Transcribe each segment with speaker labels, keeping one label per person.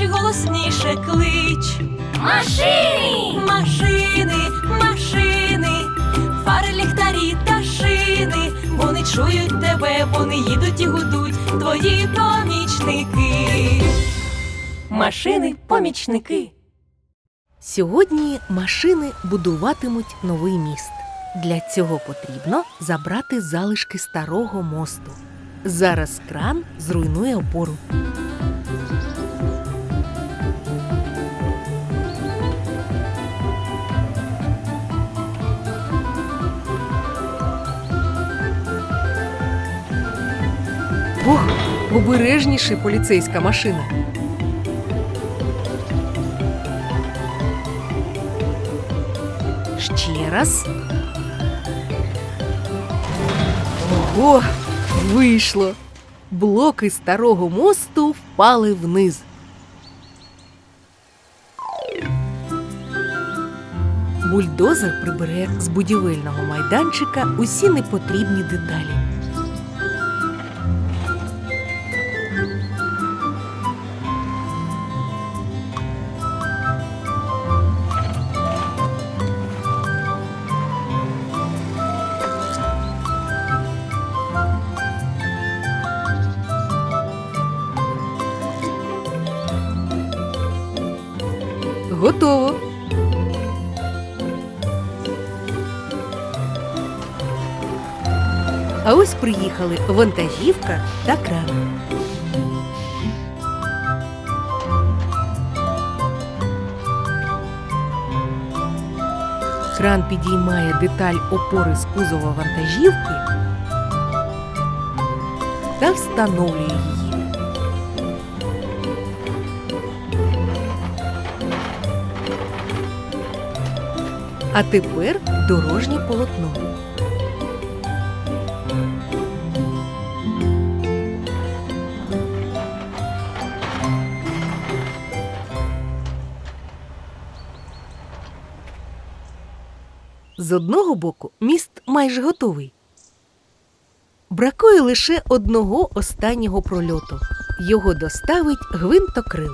Speaker 1: везуть, голосніше, клич.
Speaker 2: Машини!
Speaker 1: Машини, машини, фари, ліхтарі та шини. Вони чують тебе, вони їдуть і гудуть, твої помічники. Машини, помічники.
Speaker 3: Сьогодні машини будуватимуть новий міст. Для цього потрібно забрати залишки старого мосту. Зараз кран зруйнує опору. Ох, обережніше поліцейська машина. Ще раз. Ого, вийшло. Блоки старого мосту впали вниз. Бульдозер прибере з будівельного майданчика усі непотрібні деталі. А ось приїхали вантажівка та кран. Кран підіймає деталь опори з кузова вантажівки та встановлює її. А тепер дорожнє полотно. З одного боку міст майже готовий. Бракує лише одного останнього прольоту. Його доставить гвинтокрил.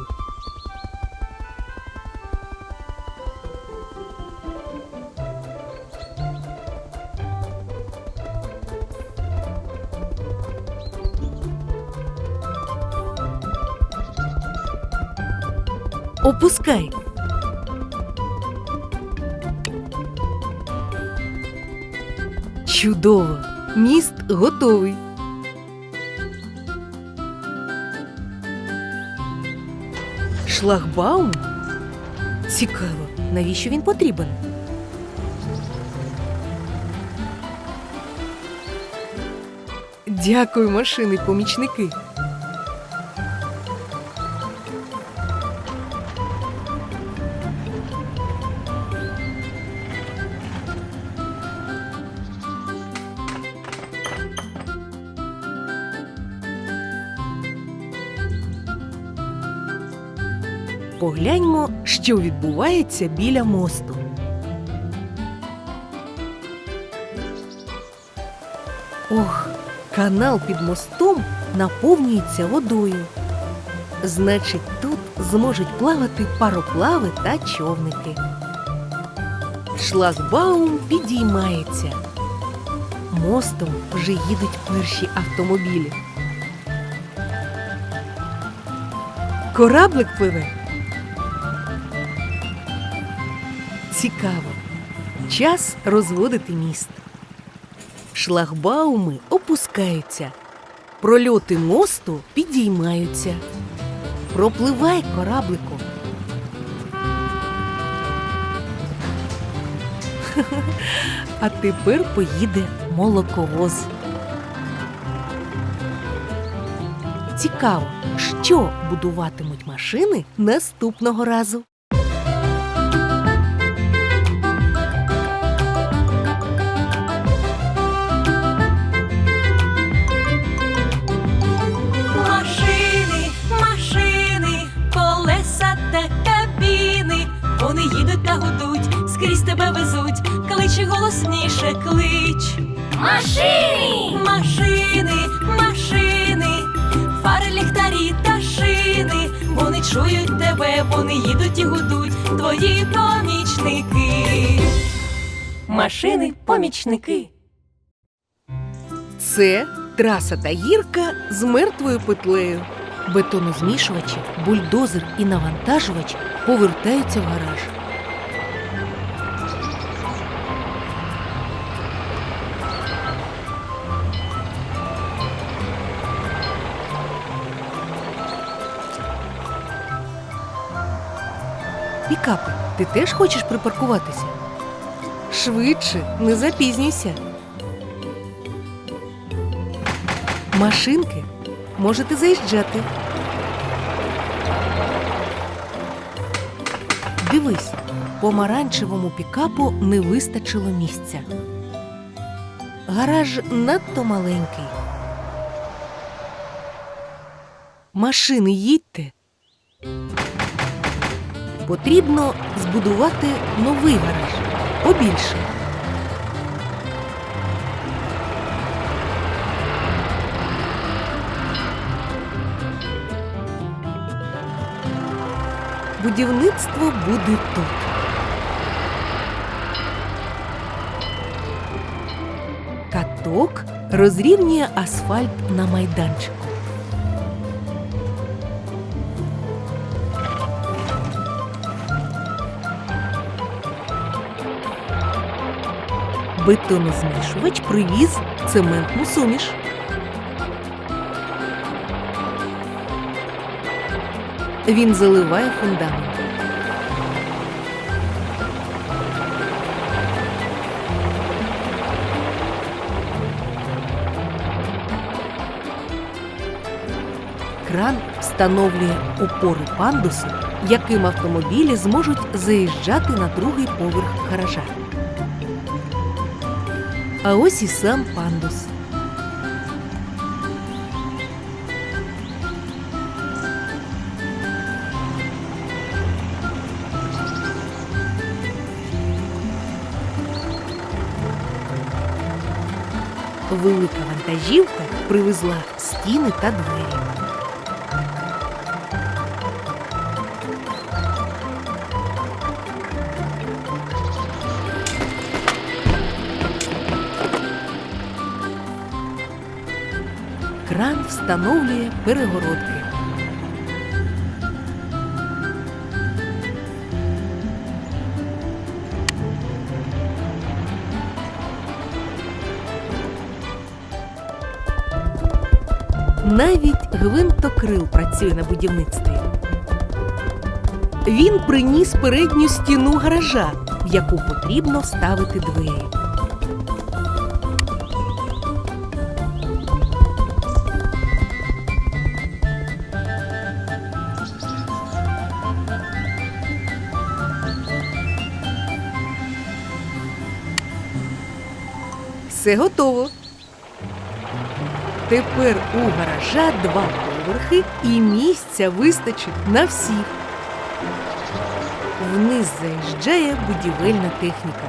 Speaker 3: Опускай. Чудово! Міст готовий. Шлагбаум? Цікаво, навіщо він потрібен? Дякую, машини, помічники. Погляньмо, що відбувається біля мосту. Ох, канал під мостом наповнюється водою. Значить, тут зможуть плавати пароплави та човники. Шлагбаум підіймається. Мостом вже їдуть перші автомобілі. Кораблик пливе. Цікаво. Час розводити міст. Шлагбауми опускаються. Прольоти мосту підіймаються. Пропливай кораблику. А тепер поїде молоковоз. Цікаво, що будуватимуть машини наступного разу.
Speaker 1: голосніше клич. Машини, машини, машини, фари ліхтарі та шини. Вони чують тебе, вони їдуть і гудуть. Твої помічники. Машини помічники.
Speaker 3: Це траса та гірка з мертвою петлею. Бетонозмішувачі, бульдозер і навантажувач повертаються в гараж. Пікапи, ти теж хочеш припаркуватися? Швидше, не запізнюйся. Машинки, можете заїжджати. Дивись, помаранчевому пікапу не вистачило місця. Гараж надто маленький. Машини їдьте. Потрібно збудувати новий гараж побільше. Будівництво буде тут. Каток розрівнює асфальт на майданчику. Бетонозмішувач привіз цементну суміш. Він заливає фундамент. Кран встановлює опори пандусу, яким автомобілі зможуть заїжджати на другий поверх гаража. А ось і сам пандус. Велика вантажівка привезла стіни та двері. Кран встановлює перегородки. Навіть гвинтокрил працює на будівництві. Він приніс передню стіну гаража, в яку потрібно вставити двері. Все готово. Тепер у гаража два поверхи і місця вистачить на всіх. Вниз заїжджає будівельна техніка.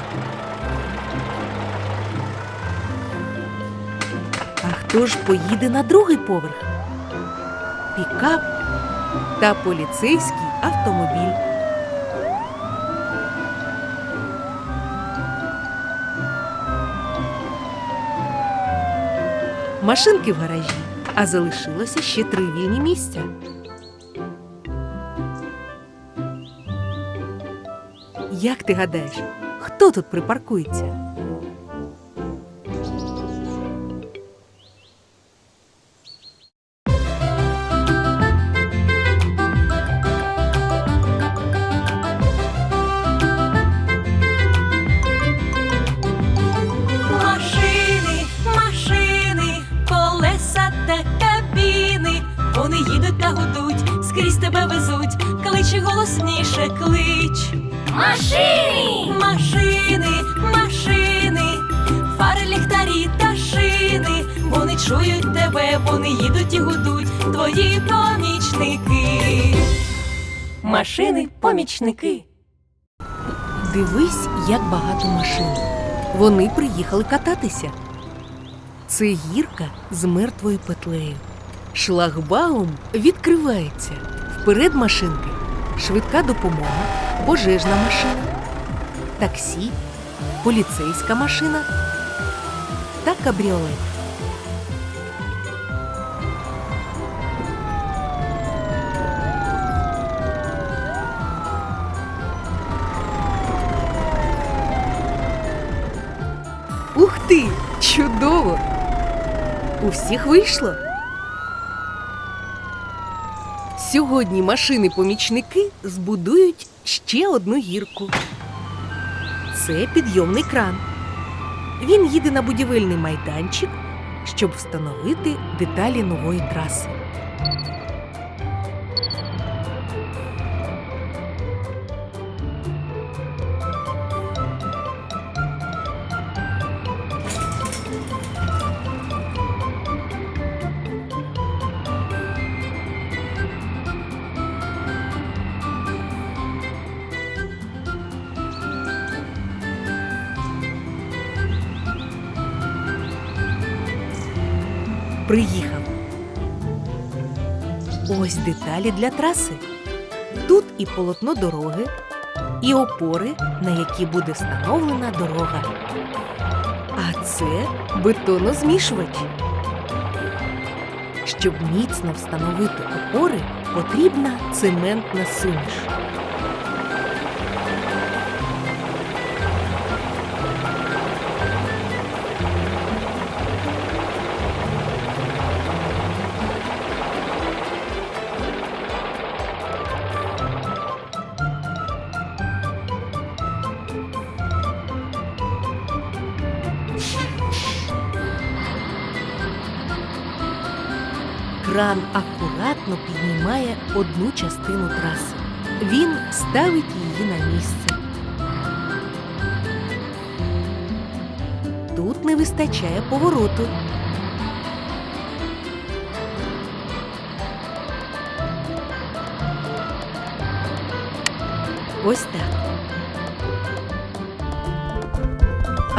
Speaker 3: А хто ж поїде на другий поверх? Пікап та поліцейський автомобіль. Машинки в гаражі, а залишилося ще три вільні місця. Як ти гадаєш, хто тут припаркується?
Speaker 1: Голосніше, клич.
Speaker 2: Машини!
Speaker 1: Машини, машини, фари, ліхтарі та шини. Вони чують тебе, вони їдуть і гудуть, твої помічники. Машини помічники.
Speaker 3: Дивись, як багато машин. Вони приїхали кататися. Це гірка з мертвою петлею. Шлагбаум відкривається. Вперед машинки, швидка допомога, пожежна машина, таксі, поліцейська машина та кабріолет. Ух ти! Чудово! У всіх вийшло. Сьогодні машини-помічники збудують ще одну гірку. Це підйомний кран. Він їде на будівельний майданчик, щоб встановити деталі нової траси. Приїхав. Ось деталі для траси. Тут і полотно дороги, і опори, на які буде встановлена дорога. А це бетонозмішувач. Щоб міцно встановити опори, потрібна цементна суміш. Кран акуратно піднімає одну частину траси. Він ставить її на місце. Тут не вистачає повороту. Ось так.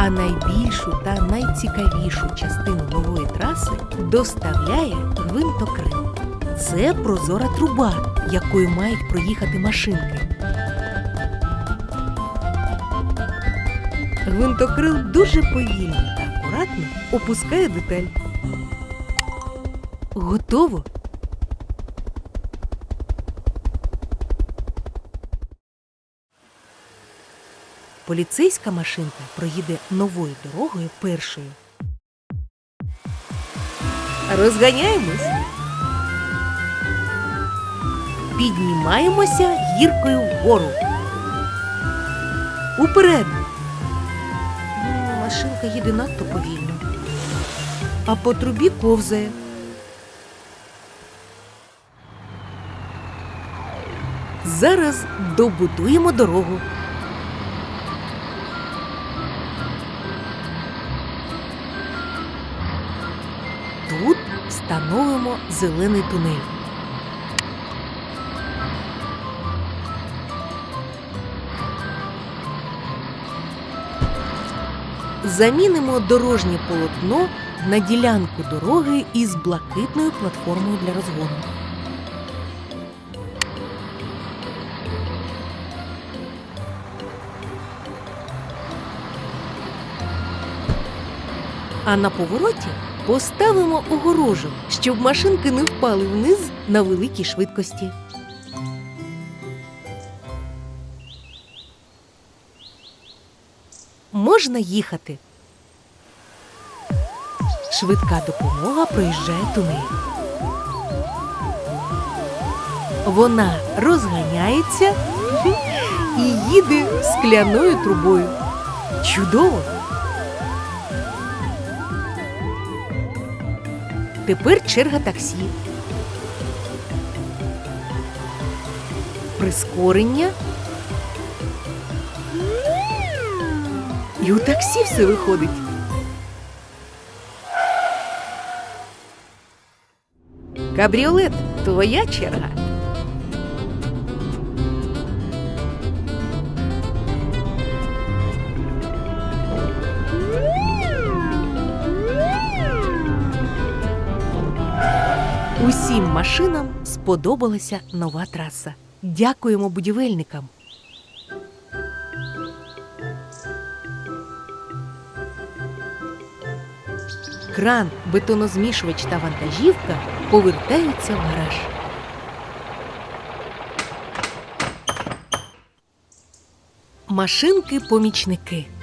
Speaker 3: Найбільшу та найцікавішу частину нової траси доставляє гвинтокрил. Це прозора труба, якою мають проїхати машинки. Гвинтокрил дуже повільно та акуратно опускає деталь. Готово. Поліцейська машинка проїде новою дорогою першою. Розганяємось. Піднімаємося гіркою вгору. Уперед. Машинка їде надто повільно. А по трубі ковзає. Зараз добудуємо дорогу. Встановимо зелений тунель. Замінимо дорожнє полотно на ділянку дороги із блакитною платформою для розгону. А на повороті поставимо огорожу, щоб машинки не впали вниз на великій швидкості. Можна їхати. Швидка допомога проїжджає тунель. Вона розганяється і їде скляною трубою. Чудово! Тепер черга таксі. Прискорення. І у таксі все виходить. Кабріолет, твоя черга. Усім машинам сподобалася нова траса. Дякуємо будівельникам. Кран, бетонозмішувач та вантажівка повертаються в гараж. Машинки-помічники.